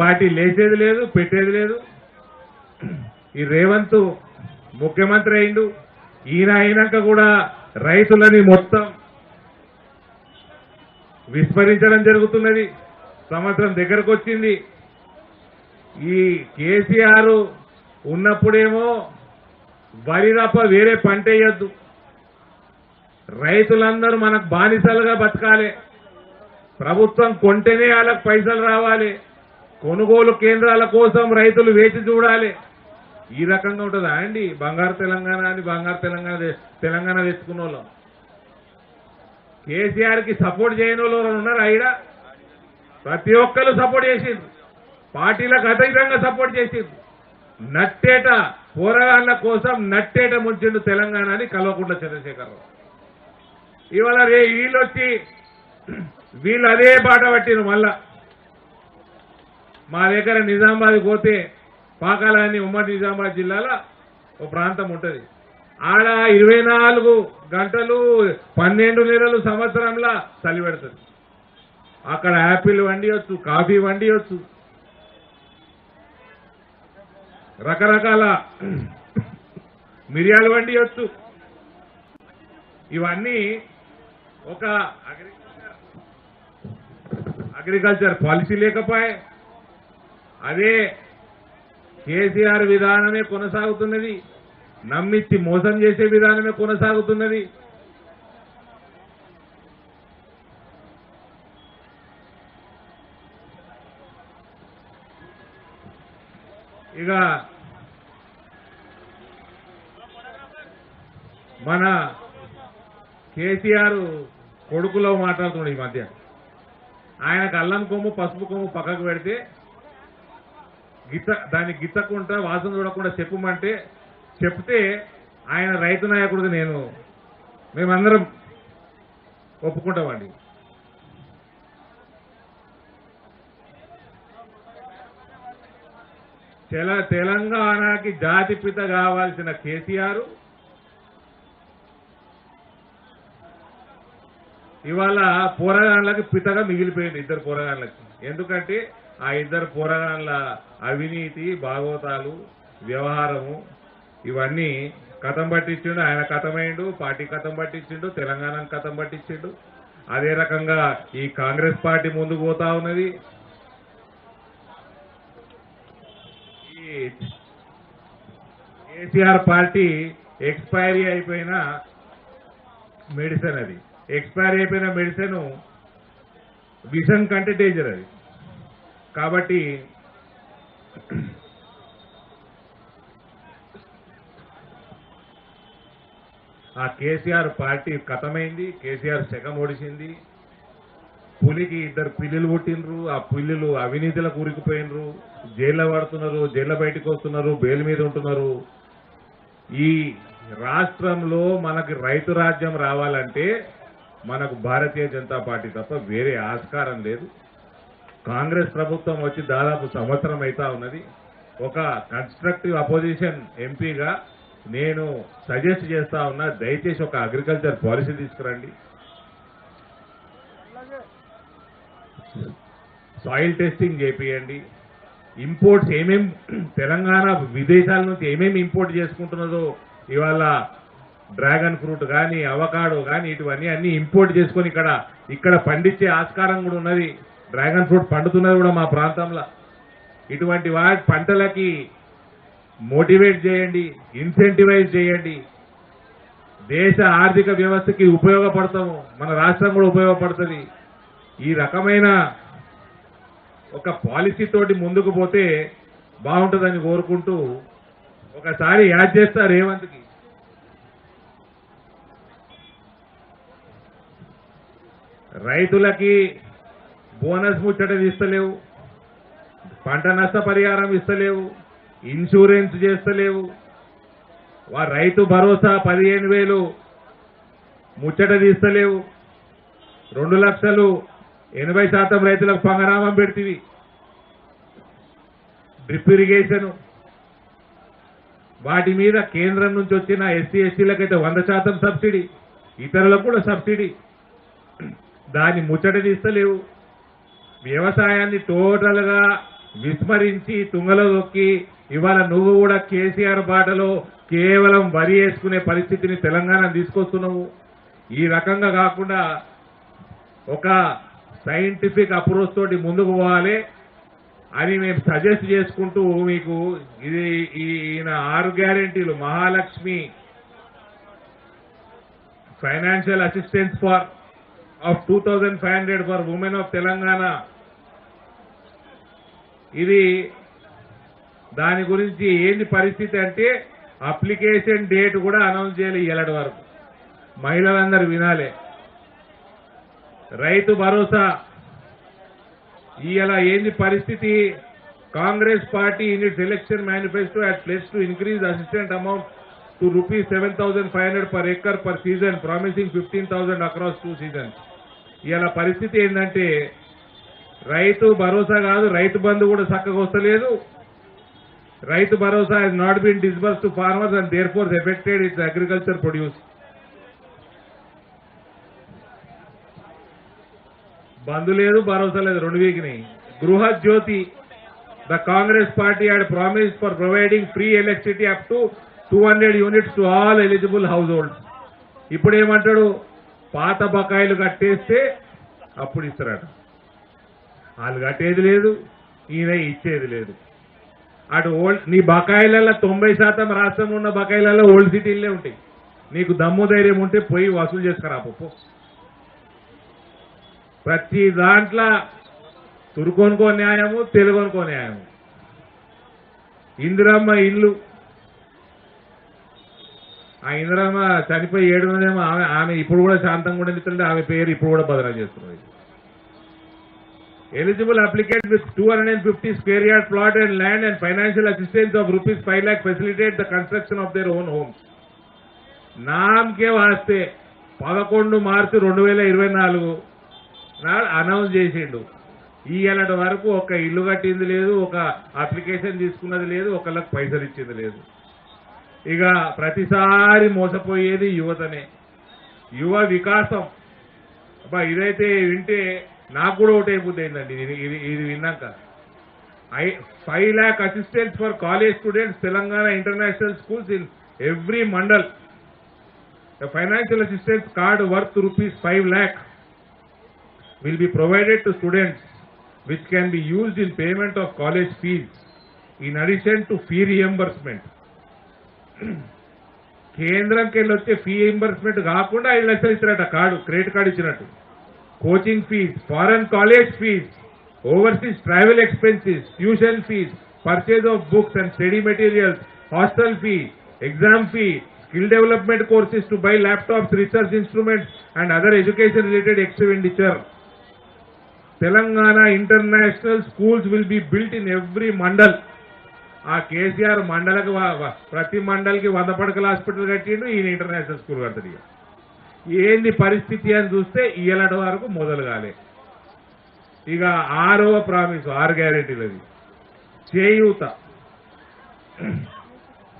Party లేచేది లేదు పెట్టేది లేదు. ఈ రేవంత్ ముఖ్యమంత్రి అయిండు. ఈయన అయినాక కూడా రైతులని మొత్తం విస్మరించడం జరుగుతున్నది. సంవత్సరం దగ్గరకు వచ్చింది. ఈ కేసీఆర్ ఉన్నప్పుడేమో వరి తప్ప వేరే పంట వేయద్దు. రైతులందరూ మనకు బానిసలుగా బతకాలి. ప్రభుత్వం కొంటేనే వాళ్ళకి పైసలు రావాలి. కొనుగోలు కేంద్రాల కోసం రైతులు వేచి చూడాలి. ఈ రకంగా ఉంటుందా అండి? బంగారు తెలంగాణ అని బంగారు తెలంగాణ తెలంగాణ తెచ్చుకున్న వాళ్ళం కేసీఆర్కి సపోర్ట్ చేయని వాళ్ళు ఉన్నారు ఉన్నారా ప్రతి ఒక్కరు సపోర్ట్ చేసిండ్రు. పార్టీలకు అతీతంగా సపోర్ట్ చేసిండ్రు. నట్టేట పోరాళ్ళ కోసం నట్టేట ముంచిండు తెలంగాణ అని కల్వకుంట్ల చంద్రశేఖరరావు. ఇవాళ రే వీళ్ళు వచ్చి వీళ్ళు అదే బాట పట్టిరు మళ్ళా. మా దగ్గర నిజామాబాద్ పోతే పాకాలని ఉమ్మడి నిజామాబాద్ జిల్లాలో ఒక ప్రాంతం ఉంటుంది. ఆడ ఇరవై నాలుగు గంటలు పన్నెండు నెలలు సంవత్సరంలో చలి పెడుతుంది. అక్కడ యాపిల్ వండియొచ్చు కాఫీ వండియొచ్చు. రకరకాల మిరియాలు వండియొచ్చు. ఇవన్నీ ఒక అగ్రికల్చర్ అగ్రికల్చర్ పాలసీ లేకపోయే అదే కేసీఆర్ విధానమే కొనసాగుతున్నది. నమ్మిచ్చి మోసం చేసే విధానమే కొనసాగుతున్నది. ఇక మన కేసీఆర్ కొడుకులో మాట్లాడుతున్నాడు ఈ మధ్య. ఆయనకు అల్లం కొమ్ము పసుపు కొమ్ము పక్కకు పెడితే గిత్త దాన్ని గిత్తకుండా వాసన చూడకుండా చెప్పమంటే చెప్తే ఆయన రైతు నాయకుడు నేను. మేమందరం ఒప్పుకుంటామండి. తెల తెలంగాణకి జాతిపిత కావాల్సిన కేసీఆర్ ఇవాళ పోరగాళ్ళకి పితగా మిగిలిపోయింది ఇద్దరు పోరగాళ్ళకి. ఎందుకంటే ఆ ఇద్దరు పోరగాళ్ళ అవినీతి భాగవతాలు వ్యవహారము ఇవన్నీ కథం పట్టించిండు ఆయన కథమైండు పార్టీ కథం పట్టించిండు తెలంగాణ కథం పట్టించిండు. అదే రకంగా ఈ కాంగ్రెస్ పార్టీ ముందుకు పోతా ఉన్నది. ఈ కేసీఆర్ పార్టీ ఎక్స్పైరీ అయిపోయిన మెడిసిన్ అది. ఎక్స్పైరీ అయిపోయిన మెడిసిన్ విషన్ కంటే డేంజర్ అది. కాబట్టి ఆ కేసీఆర్ పార్టీ కథమైంది కేసీఆర్ శకం ఒడిసింది పులికి ఇద్దరు పిల్లులు పుట్టినరు ఆ పిల్లులు అవినీతిలో ఉరికిపోయినరు జైల్లో పడుతున్నారు జైల్లో బయటకు వస్తున్నారు బెయిల్ మీద ఉంటున్నారు. ఈ రాష్ట్రంలో మనకి రైతు రాజ్యం రావాలంటే మనకు భారతీయ జనతా పార్టీ తప్ప వేరే ఆస్కారం లేదు. కాంగ్రెస్ ప్రభుత్వం వచ్చి దాదాపు సంవత్సరం అయితా ఉన్నది. ఒక కన్స్ట్రక్టివ్ అపోజిషన్ ఎంపీగా నేను సజెస్ట్ చేస్తా ఉన్నా దయచేసి ఒక అగ్రికల్చర్ పాలసీ తీసుకురండి. సాయిల్ టెస్టింగ్ చేపియండి. ఇంపోర్ట్స్ ఏమేం తెలంగాణ విదేశాల నుంచి ఏమేమి ఇంపోర్ట్ చేసుకుంటున్నదో ఇవాళ డ్రాగన్ ఫ్రూట్ కానీ అవకాడో కానీ ఇటువన్నీ అన్ని ఇంపోర్ట్ చేసుకొని ఇక్కడ ఇక్కడ పండించే ఆస్కారం కూడా ఉన్నది. డ్రాగన్ ఫ్రూట్ పండుతున్నది కూడా మా ప్రాంతంలో. ఇటువంటి వాటి పంటలకి మోటివేట్ చేయండి ఇన్సెంటివైజ్ చేయండి. దేశ ఆర్థిక వ్యవస్థకి ఉపయోగపడతాము మన రాష్ట్రం కూడా ఉపయోగపడుతుంది. ఈ రకమైన ఒక పాలసీ తోటి ముందుకు పోతే బాగుంటుందని కోరుకుంటూ ఒకసారి యాడ్ చేస్తా రేవంత్కి. రైతులకి బోనస్ ముచ్చట ఇస్తలేవు పంట నష్ట పరిహారం ఇస్తలేవు. ఇన్సూరెన్స్ చేస్తలేవు. వా రైతు భరోసా పదిహేను వేలు ముచ్చట తీస్తలేవు. రెండు లక్షలు ఎనభై శాతం రైతులకు పంగనామం పెడితివి. Drip irrigation. వాటి మీద కేంద్రం నుంచి వచ్చిన ఎస్సీ ఎస్టీలకైతే వంద శాతం సబ్సిడీ. ఇతరులకు కూడా సబ్సిడీ. దాన్ని ముచ్చట తీస్తలేవు. వ్యవసాయాన్ని టోటల్గా విస్మరించి తుంగలో దొక్కి ఇవాళ నువ్వు కూడా కేసీఆర్ బాటలో కేవలం వరి వేసుకునే పరిస్థితిని తెలంగాణ తీసుకొస్తున్నావు. ఈ రకంగా కాకుండా ఒక సైంటిఫిక్ అప్రోచ్ తోటి ముందుకు పోవాలి అని మేము సజెస్ట్ చేసుకుంటూ మీకు ఇది ఈయన ఆరు గ్యారెంటీలు Mahalakshmi financial assistance for of two thousand five hundred for women of Telangana ఇది దాని గురించి ఏంది పరిస్థితి అంటే అప్లికేషన్ డేట్ కూడా అనౌన్స్ చేయాలి ఇలాంటి వరకు. మహిళలందరూ వినాలి. రైతు భరోసా. ఇలా ఏంది పరిస్థితి? Congress party in its election manifesto at place to increase assistant amount to rupees seven thousand five hundred per acre per season promising fifteen thousand across two seasons. ఇలా పరిస్థితి ఏంటంటే రైతు భరోసా కాదు రైతు బంధు కూడా చక్కగా వస్తలేదు. Rythu Bharosa has not been disbursed to farmers and therefore affected its agriculture produce Bandhu లేదు భరోసా లేదు రెండు వీక్ని. Gruhajyothi the Congress party had promise for providing free electricity up to two hundred units to all eligible households ఇప్పుడు ఏమంటాడు? పాత బకాయిలు కట్టేస్తే అప్పుడు ఇస్తారట. వాళ్ళు కట్టేది లేదు ఈయన ఇచ్చేది లేదు. అటు ఓల్డ్ నీ బకాయిలలో తొంభై శాతం రాష్ట్రం ఉన్న బకాయిలలో ఓల్డ్ సిటీలే ఉంటాయి. నీకు దమ్ము ధైర్యం ఉంటే పోయి వసూలు చేసుకురా పప్పు. ప్రతి దాంట్లో తురుకొనుకో న్యాయము తెలుగొనుకో న్యాయము. ఇందిరమ్మ ఇల్లు. ఆ ఇందిరమ్మ చనిపోయి ఏడు మందేమో ఆమె ఆమె ఇప్పుడు కూడా శాంతంగా ఉండేది ఆమె పేరు ఇప్పుడు కూడా బదనం చేస్తున్నది. Eligible applicant with 250 square yard plot and land and financial assistance of rupees 5 lakh facilitate the construction of their own homes. నామకే వాస్తే పదకొండు మార్చి రెండు వేల ఇరవై నాలుగు నాడు అనౌన్స్ చేసిండు ఈయనటి వరకు ఒక ఇల్లు కట్టింది లేదు ఒక అప్లికేషన్ తీసుకున్నది లేదు ఒకళ్ళకి పైసలు ఇచ్చింది లేదు ఇక ప్రతిసారి మోసపోయేది యువతనే యువ వికాసం అబ్బా ఇదైతే వింటే నాకు కూడా ఒకటే బుద్ధి అయిందండి. ఇది ఇది ఇది విన్నాక. I five lakh assistants for college students Telangana international schools in every mandal financial assistance card worth rupees five lakh will be provided to students which can be used in payment of college fees. In addition to fee reimbursement. కేంద్రంకి వెళ్ళి వచ్చే fee reimbursement కాకుండా ఐదు లక్షలు ఇచ్చినట్ట card credit card ఇచ్చినట్టు. Coaching fees foreign college fees overseas travel expenses tuition fees purchase of books and study materials hostel fee exam fee skill development courses to buy laptops research instruments and other education related expenditure Telangana international schools will be built in every mandal ఆ కేసీఆర్ మండలకు వ- వ- ప్రతి మండల్కి వంద పడకల hospital కట్టిండు ఈయన international school కడతాడు ఇక ఏంది పరిస్థితి అని చూస్తే ఇయ్యలటి వరకు మొదలు కాలే. ఇక ఆరవ ప్రామిస్ ఆరు గ్యారెంటీలది Cheyutha.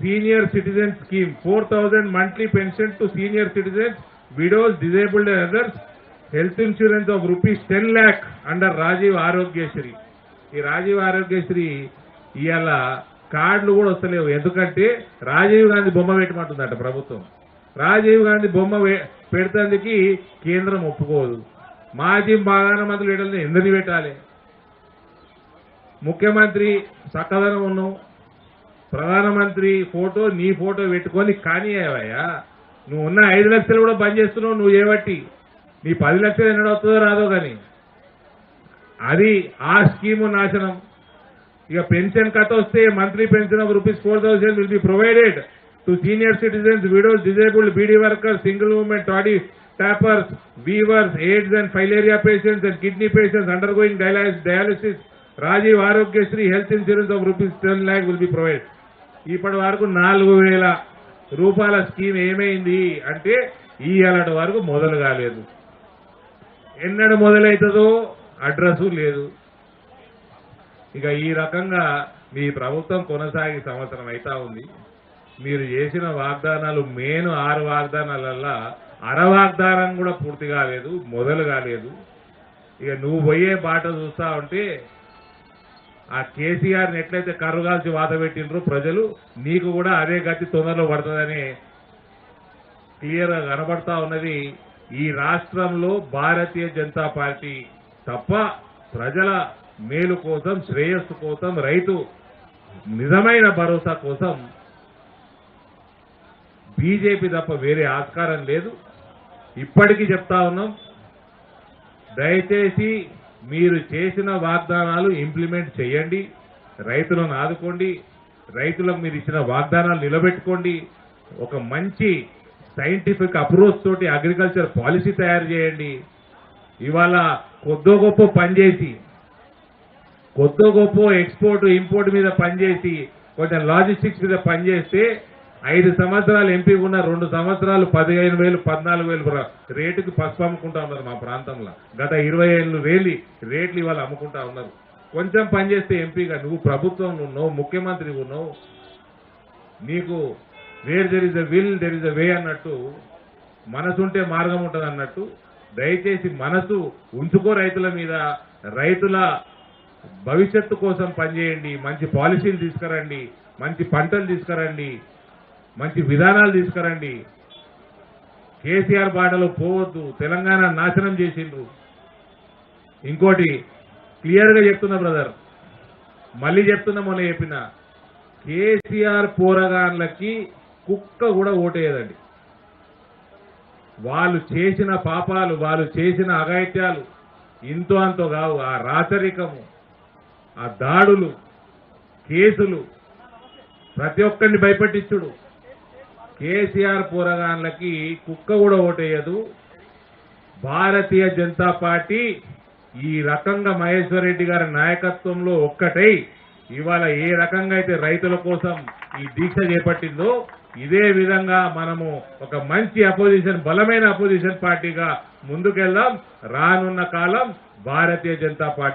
Senior citizen scheme four thousand monthly pension to senior citizens widows disabled and others health insurance of rupees ten lakh under Rajiv Aarogyasri ఈ రాజీవ్ ఆరోగ్యశ్రీ ఇవాళ కార్డులు కూడా వస్తలేవు. ఎందుకంటే రాజీవ్ గాంధీ బొమ్మ పెట్టమంటుందట ప్రభుత్వం. రాజీవ్ గాంధీ బొమ్మ వే- పెడతందుకు కేంద్రం ఒప్పుకోదు. మాజీ ప్రధానమంత్రి పెట్టాలని ఎందుకు పెట్టాలి? ముఖ్యమంత్రి చక్కదనం ఉన్నావు ప్రధానమంత్రి ఫోటో నీ ఫోటో పెట్టుకొని కానీ అయ్యా నువ్వు ఉన్న ఐదు లక్షలు కూడా బంద్ చేస్తున్నావు నువ్వు ఏవట్టి నీ పది లక్షలు ఎన్నడూ వస్తుందో రాదో కానీ అది ఆ స్కీము నాశనం. ఇక పెన్షన్ కట్ వస్తే monthly pension of rupees four thousand will be provided. To senior citizens widows disabled beedi workers single women toddy tappers weavers AIDS and filaria patients and kidney patients undergoing dialysis Rajiv Aarogyasri health insurance of rupees ten lakh will be provide ఇప్పటి వరకు నాలుగు వేల రూపాయల scheme ఏమైంది అంటే ఈ ఏళ్ళటి వరకు మొదలు కాలేదు. ఎన్నడు మొదలైతుందో అడ్రస్ లేదు. ఇక ఈ రకంగా మీ ప్రభుత్వం కొనసాగి సంవత్సరం అయితా ఉంది. మీరు చేసిన వాగ్దానాలు మేను ఆరు వాగ్దానాలల్లా అర వాగ్దానం కూడా పూర్తి కాలేదు మొదలు కాలేదు. ఇక నువ్వు పోయే బాట చూస్తా ఉంటే ఆ కేసీఆర్ని ఎట్లయితే కర్రుగాల్చి వాత పెట్టినరో ప్రజలు నీకు కూడా అదే గతి తొందరలో పడుతుందని క్లియర్గా కనబడతా ఉన్నది. ఈ రాష్ట్రంలో భారతీయ జనతా పార్టీ తప్ప ప్రజల మేలు కోసం శ్రేయస్సు కోసం రైతు నిజమైన భరోసా కోసం బీజేపీ తప్ప వేరే ఆస్కారం లేదు. ఇప్పటికీ చెప్తా ఉన్నాం దయచేసి మీరు చేసిన వాగ్దానాలు ఇంప్లిమెంట్ చేయండి రైతులను ఆదుకోండి రైతులకు మీరు ఇచ్చిన వాగ్దానాలు నిలబెట్టుకోండి ఒక మంచి సైంటిఫిక్ అప్రోచ్ తోటి అగ్రికల్చర్ పాలసీ తయారు చేయండి. ఇవాళ కొద్దో గొప్ప పనిచేసి కొద్దో గొప్ప ఎక్స్పోర్ట్ ఇంపోర్ట్ మీద పనిచేసి కొంచెం లాజిస్టిక్స్ మీద పనిచేస్తే ఐదు సంవత్సరాలు ఎంపీ ఉన్న రెండు సంవత్సరాలు పదిహేను వేలు పద్నాలుగు వేలు రేటుకి పసుపు అమ్ముకుంటా ఉన్నారు మా ప్రాంతంలో. గత ఇరవై ఏళ్ళు రేలి రేట్లు ఇవాళ అమ్ముకుంటా ఉన్నారు. కొంచెం పనిచేస్తే ఎంపీగా నువ్వు ప్రభుత్వం ఉన్నావు ముఖ్యమంత్రి ఉన్నావు. నీకు where there is a will there is a way అన్నట్టు మనసుంటే మార్గం ఉంటుంది అన్నట్టు దయచేసి మనసు ఉంచుకో రైతుల మీద రైతుల భవిష్యత్తు కోసం పనిచేయండి మంచి పాలసీలు తీసుకురండి మంచి పంటలు తీసుకురండి మంచి విధానాలు తీసుకురండి. కేసీఆర్ బాటలో పోవద్దు తెలంగాణ నాశనం చేసిండ్రు ఇంకోటి క్లియర్గా చెప్తున్నా బ్రదర్ మళ్ళీ చెప్తున్నా మొన్న చెప్పిన కేసీఆర్ పోరగాన్లకి కుక్క కూడా ఓటేయదండి. వాళ్ళు చేసిన పాపాలు వాళ్ళు చేసిన అఘాయిత్యాలు ఇంతో అంతో కావు. ఆ రాచరికము ఆ దాడులు కేసులు ప్రతి ఒక్కరిని భయపెట్టించుడు. కేసీఆర్ పోరగాన్లకి కుక్క కూడా ఓటేయదు. భారతీయ జనతా పార్టీ ఈ రకంగా మహేశ్వర్ రెడ్డి గారి నాయకత్వంలో ఒక్కటై ఇవాళ ఏ రకంగా అయితే రైతుల కోసం ఈ దీక్ష చేపట్టిందో ఇదే విధంగా మనము ఒక మంచి అపోజిషన్ బలమైన అపోజిషన్ పార్టీగా ముందుకెళ్దాం. రానున్న కాలం భారతీయ జనతా పార్టీ